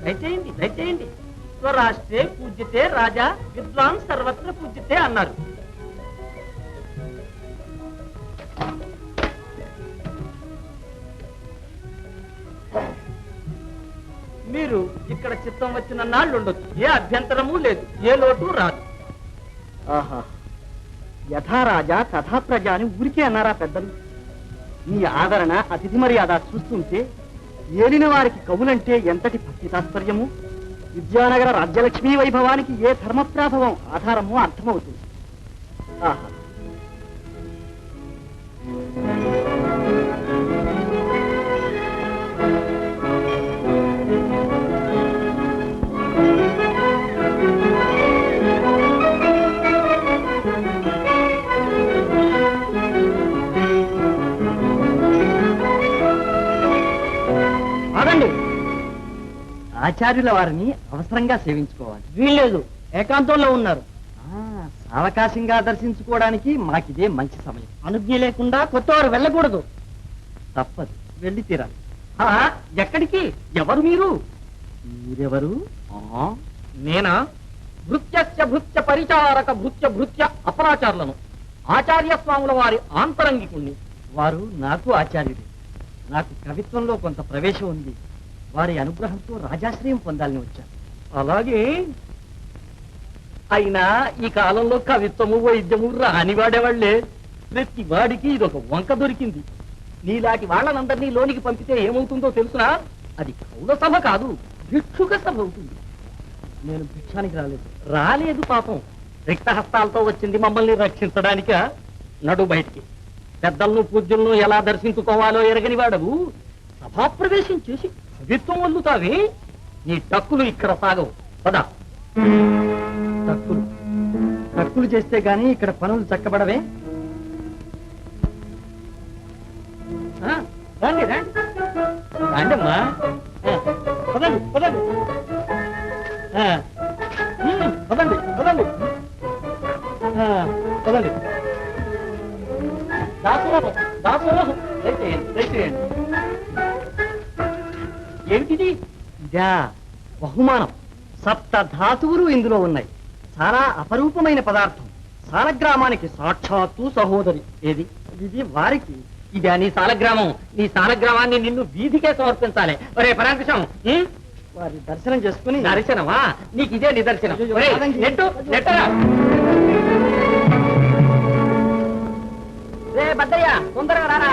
దయచేయండి దయచేయండి. స్వరాష్ట్రే పూజ్యతే రాజా విద్వాన్ సర్వత్ర పూజ్యతే అన్నారు. మీరు ఇక్కడ చిత్తం వచ్చిన నాళ్ళు ఉండొచ్చు ఏ అభ్యంతరము లేదు ఏ లోటు రాదు. ఆహా. యథారాజా తథా ప్రజాని ఊరికే అన్నారా పెద్దలు? మీ ఆదరణ అతిథి మర్యాద చూస్తుంటే ఏలిన వారికి కవులంటే ఎంతటి భక్తి తాత్పర్యము? విద్యానగర రాజ్యలక్ష్మీ వైభవానికి ఏ ధర్మప్రాభవం ఆధారము అర్థమవుతుంది? ఆహా ఆచార్యుల వారిని అవసరంగా సేవించుకోవాలి. వీల్లేదు. ఏకాంతంలో ఉన్నారు. ఆ, సావకాశంగా దర్శించుకోవడానికి మాకిదే మంచి సమయం. అనుజ్ఞ లేకుండా కొత్తవారు వెళ్ళకూడదు. తప్పదు. వెళ్ళి తీరాలి. ఆ, ఎక్కడికి? ఎవరు మీరు? మీరెవరు? ఆ, నేనా? భృత్యస్య భృత్య పరిచారక భృత్య భృత్య అపరాచారులను. ఆచార్య స్వాముల వారి ఆంతరంగికుణ్ణి. వారు నాకు ఆచార్యుడు నాకు కవిత్వంలో కొంత ప్రవేశం ఉంది. వారి అనుగ్రహంతో రాజాశ్రయం పొందాలని వచ్చాను. అలాగే? అయినా ఈ కాలంలో కవిత్వము వైద్యము రానివాడేవాళ్ళే. ప్రతి వాడికి ఇదొక వంక దొరికింది. నీలాంటి వాళ్ళనందరినీ లోనికి పంపితే ఏమవుతుందో తెలుసునా? అది కౌల సభ కాదు భిక్షుక సభ అవుతుంది. నేను భిక్షానికి రాలేదు. రాలేదు పాపం. రిక్తహస్తాలతో వచ్చింది మమ్మల్ని రక్షించడానిక? నడు బయటికి. పెద్దలను పూజ్యులను ఎలా దర్శించుకోవాలో ఎరగని వాడవు. సభాప్రవేశం చేసి కవిత్వం వల్లుతావి నీ టక్కులు ఇక్కడ సాగవు. పదా. తక్కులు టక్కులు చేస్తే గాని ఇక్కడ పనులు చక్కబడవే. ఆ, రండి రండి. రండమ్మా. ఆ, పదండి పదండి. ఆ, పదండి పదండి. పదండి. దాసు దాసు దయచేయండి దయచేయండి ఏమిటిది? ఇదా బహుమానం. సప్త ధాతువులు ఇందులో ఉన్నాయి. చాలా అపరూపమైన పదార్థం. సాలగ్రామానికి సాక్షాత్తు సహోదరి. ఏది? ఇది వారికి. ఇదే నీ సాలగ్రామం. నీ సాలగ్రామాన్ని నిన్ను వీధికే సమర్పించాలి. ఒరే పరాంకుశం? వారి దర్శనం చేసుకుని దర్శనమా? నీకు ఇదే నిదర్శనం. ఒరేయ్. నెట్టు నెట్టరా. రే బద్దయ్య తొందరగా రారా?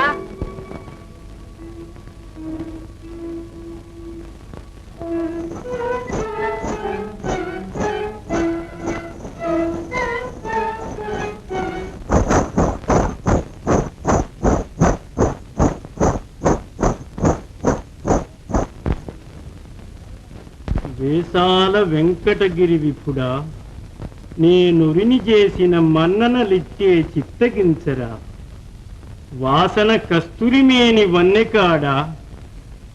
వేసాల వెంకటగిరి విప్పుడా నేనురిని చేసిన మన్ననలిచ్చే చిత్తగించరా. వాసన కస్తూరిమేని వన్నెకాడా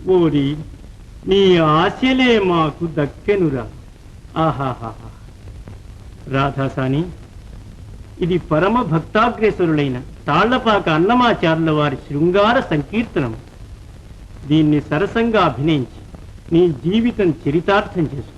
ఓరి నీ ఆశలే మాకు దక్కెనురా. ఆహాహా రాధాసాని ఇది పరమ భక్తాగ్రేసరులైన తాళ్ళపాక అన్నమాచార్యుల వారి శృంగార సంకీర్తనం. దీన్ని సరసంగా అభినయించి. నీ జీవితం చరితార్థం చేసుకో.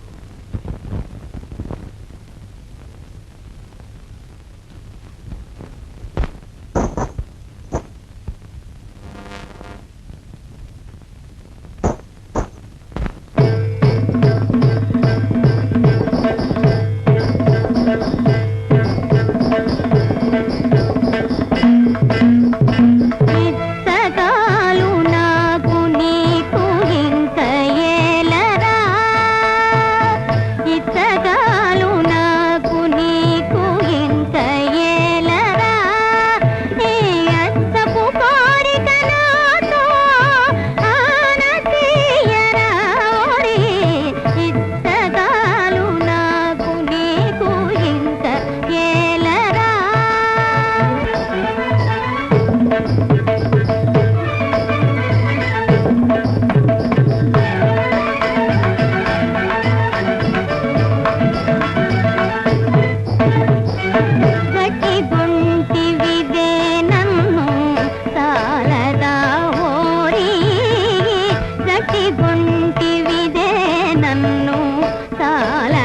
చాలా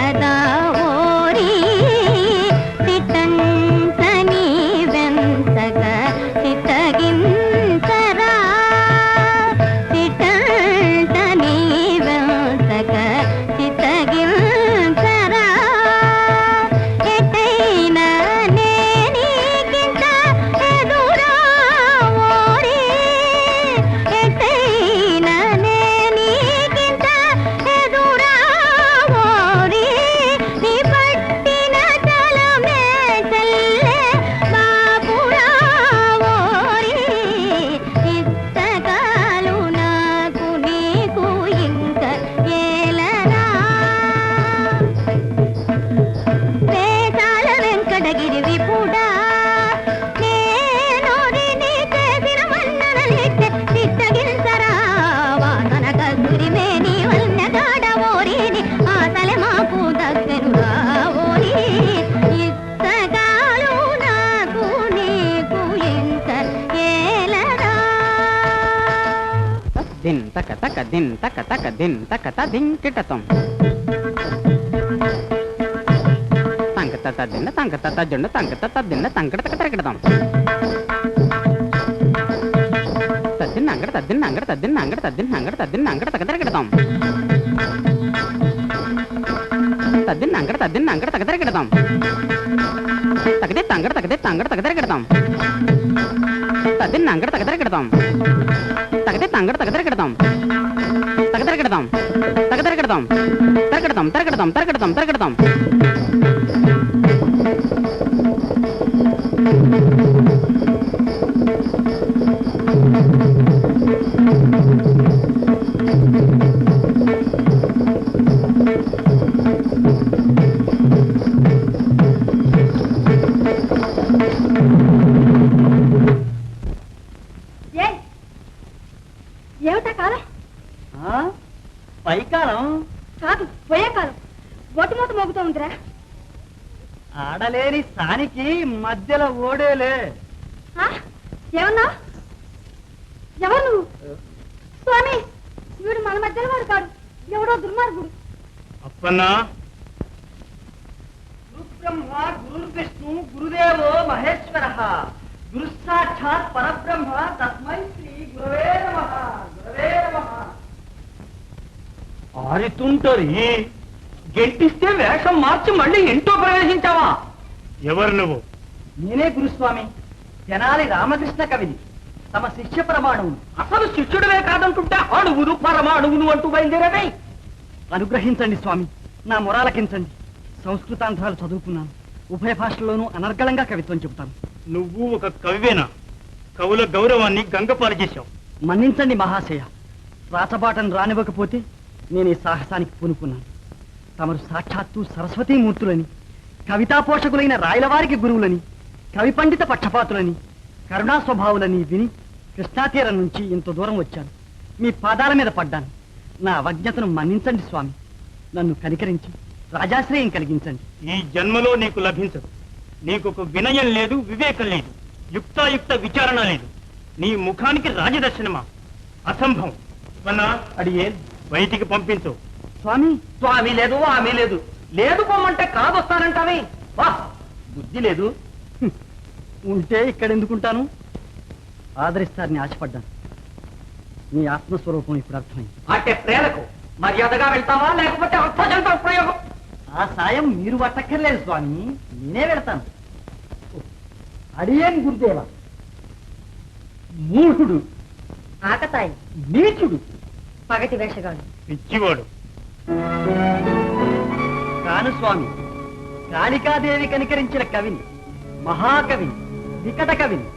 దిన్ తక తక దిన్ తక తక దిన్ తక త దింకిటతం తంక తత దిన్న తంక తత జొండ తంక తత దిన్న తంకట తక తరగడతాం తద్దిన్న అంగడ తద్దిన్న అంగడ తద్దిన్న అంగడ తద్దిన్న అంగడ తద్దిన్న అంగడ తక తరగడతాం తద్దిన్న అంగడ తద్దిన్న అంగడ తక తరగడతాం తగదే తంగడ తగదే తంగడ తక తరగడతాం తద్దిన్న అంగడ తక తరగడతాం తగతే తంగడ తగ తరగడతాం. తగ తరగడతాం. తగ తరగడతాం తరగడతాం. ఉందిరా ఆడలేని సానికి మధ్యలో ఓడేలే? ఏమన్నా? ఎవరు నువ్వు? స్వామి వీడు మన మధ్యలో వాడు కాడు. ఎవడో దుర్మార్గుడు. అప్పన్నా. గురుబ్రహ్మ గురుర్విష్ణు గురుదేవో మహేశ్వర. గురు సాక్షాత్ పరబ్రహ్మ తస్మై శ్రీ గురవే నమ. గురవే నమ. ఆరితుంటరి. గెంటిస్తే వేషం మార్చి మళ్ళీ ఇంట్లో ప్రవేశించావా? ఎవరు నువ్వు? నేనే గురుస్వామి. తెనాలి రామకృష్ణ కవిని. తమ శిష్య ప్రమాణమును అసలు శిష్యుడివే కాదంటుంటే అణువును పరమాణువును అంటూ బయలుదేరవై అనుగ్రహించండి స్వామి. నా మొరాలకించండి. సంస్కృతాంధ్రాలు చదువుకున్నాను. ఉభయ భాషల్లోనూ అనర్గళంగా కవిత్వం చెబుతాను. నువ్వు ఒక కవివేనా? కవుల గౌరవాన్ని గంగపాలు చేశావు. మన్నించండి మహాశయ. రాచబాటను రానివ్వకపోతే నేను ఈ సాహసానికి పూనుకున్నాను. తమరు సాక్షాత్తు సరస్వతీమూర్తులని కవితా పోషకులైన రాయలవారికి గురువులని కవి పండిత పక్షపాతులని కరుణా స్వభావులని విని కృష్ణాతీరం నుంచి ఇంత దూరం వచ్చాను. మీ పాదాల మీద పడ్డాను. నా అవజ్ఞతను మన్నించండి స్వామి. నన్ను కనికరించి రాజాశ్రయం కలిగించండి. ఈ జన్మలో నీకు లభించదు. నీకు ఒక వినయం లేదు వివేకం లేదు యుక్తాయుక్త విచారణ లేదు. నీ ముఖానికి రాజదర్శనమా? అసంభవం. అన్నా అడిగే బయటికి పంపించు. స్వామి? స్వామి లేదు ఆమె లేదు. లేదు పొమ్మంటే కాదొస్తానంటావే. వా. బుద్ధి లేదు. ఉంటే ఇక్కడ ఎందుకుంటాను? ఆదరిస్తారని ఆశపడ్డాను. మీ ఆత్మస్వరూపం ఇప్పుడు అర్థమైంది. అంటే ప్రేలకు మర్యాదగా వెళ్తావా? లేకపోతే అర్థజంత్ర ప్రయోగం? ఆ సాయం మీరు పట్టక్కర్లేదు స్వామి. నేనే వెళ్తాను. అడియేన్ గురుదేవ. మూఢుడు ఆకతాయి. నీచుడు. పగటి వేషగాడు. పిచ్చివాడు. కాను స్వామి కాళికాదేవి కనికరించిన కవిని మహాకవిని వికట కవిని